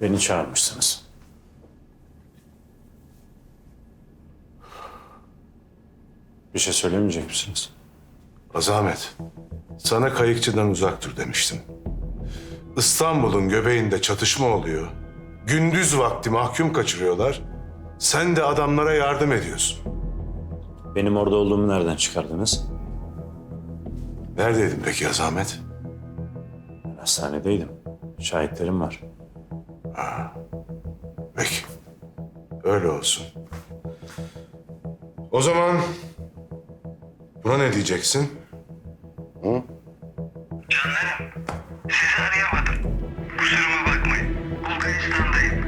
Beni çağırmışsınız. Bir şey söylemeyecek misiniz? Azamet, sana kayıkçıdan uzak dur demiştim. İstanbul'un göbeğinde çatışma oluyor. Gündüz vakti mahkum kaçırıyorlar. Sen de adamlara yardım ediyorsun. Benim orada olduğumu nereden çıkardınız? Neredeydin peki Azamet? Hastanedeydim. Şahitlerim var. Peki. Öyle olsun. O zaman buna ne diyeceksin? Sizi arayamadım. Kusuruma bakmayın. Bulgaristan'dayım.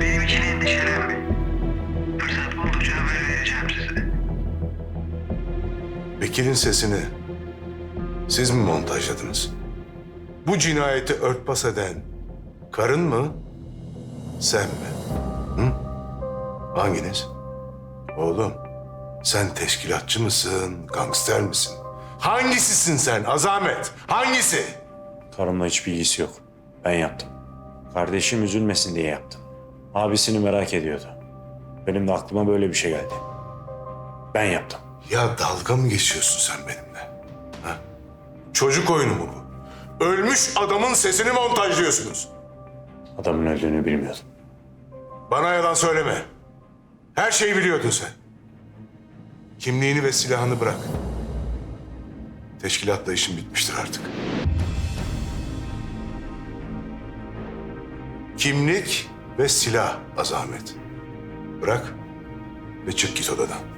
Benim için endişelenmeyin. Fırsat buldukça haber vereceğim size. Bekir'in sesini siz mi montajladınız? Bu cinayeti örtbas eden karın mı, sen mi? Hı? Hanginiz? Oğlum, sen teşkilatçı mısın, gangster misin? Hangisisin sen Azamet? Hangisi? Karımla hiçbir ilgisi yok. Ben yaptım. Kardeşim üzülmesin diye yaptım. Abisini merak ediyordu. Benim de aklıma böyle bir şey geldi. Ben yaptım. Ya dalga mı geçiyorsun sen benimle? Ha? Çocuk oyunu mu bu? Ölmüş adamın sesini montajlıyorsunuz. Adamın öldüğünü bilmiyordum. Bana yalan söyleme. Her şeyi biliyordun sen. Kimliğini ve silahını bırak. Teşkilatla işin bitmiştir artık. Kimlik ve silah Azamet. Bırak ve çık git odadan.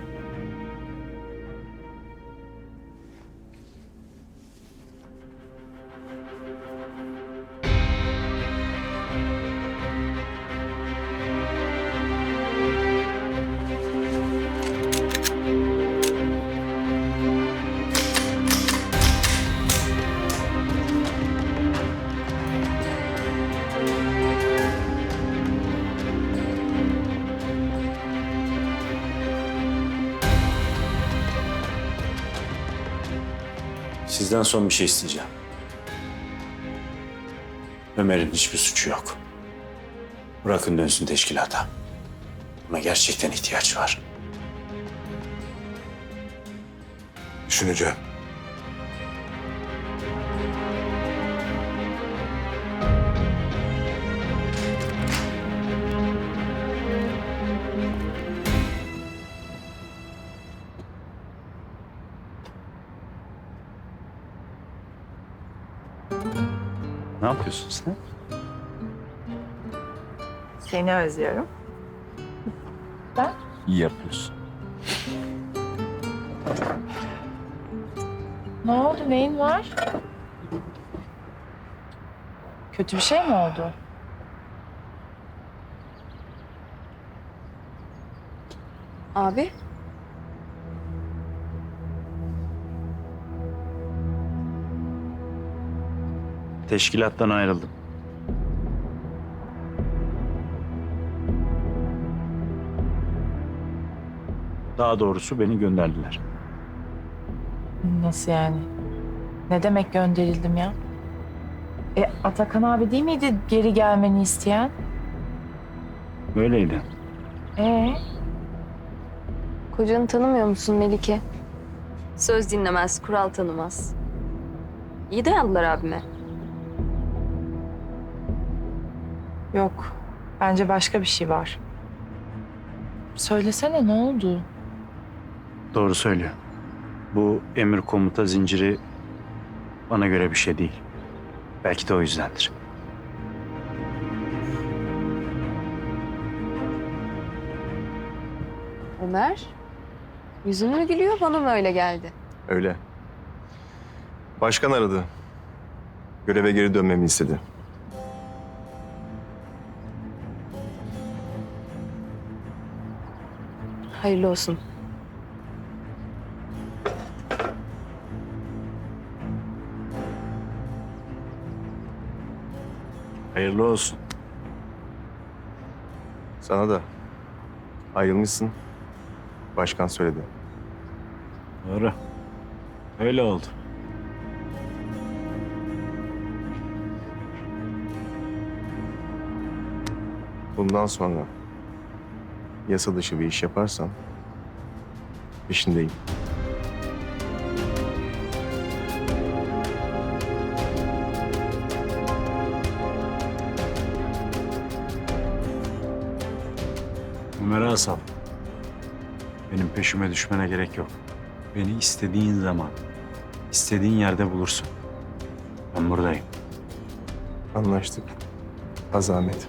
Sizden son bir şey isteyeceğim. Ömer'in hiçbir suçu yok. Bırakın dönsün teşkilata. Buna gerçekten ihtiyaç var. Düşüneceğim. Ne yapıyorsun sen? Seni özlüyorum. İyi yapıyorsun. Ne oldu? Neyin var? Kötü bir şey mi oldu? Abi, Teşkilattan ayrıldım. Daha doğrusu beni gönderdiler. Nasıl yani? Ne demek gönderildim ya? E Atakan abi değil miydi geri gelmeni isteyen? Böyleydi. Ee, kocanı tanımıyor musun Melike? Söz dinlemez, kural tanımaz. İyi dayandılar abime. Yok. Bence başka bir şey var. Söylesene ne oldu? Doğru söylüyor. Bu emir komuta zinciri bana göre bir şey değil. Belki de o yüzdendir. Ömer, yüzün mü gülüyor, bana mı öyle geldi? Öyle. Başkan aradı. Göreve geri dönmemi istedi. Hayırlı olsun. Hayırlı olsun. Sana da. Ayrılmışsın. Başkan söyledi. Doğru. Öyle oldu. Bundan sonra yasa dışı bir iş yaparsan peşindeyim. Ömer Asaf. Benim peşime düşmene gerek yok. Beni istediğin zaman, istediğin yerde bulursun. Ben buradayım. Anlaştık. Azamet.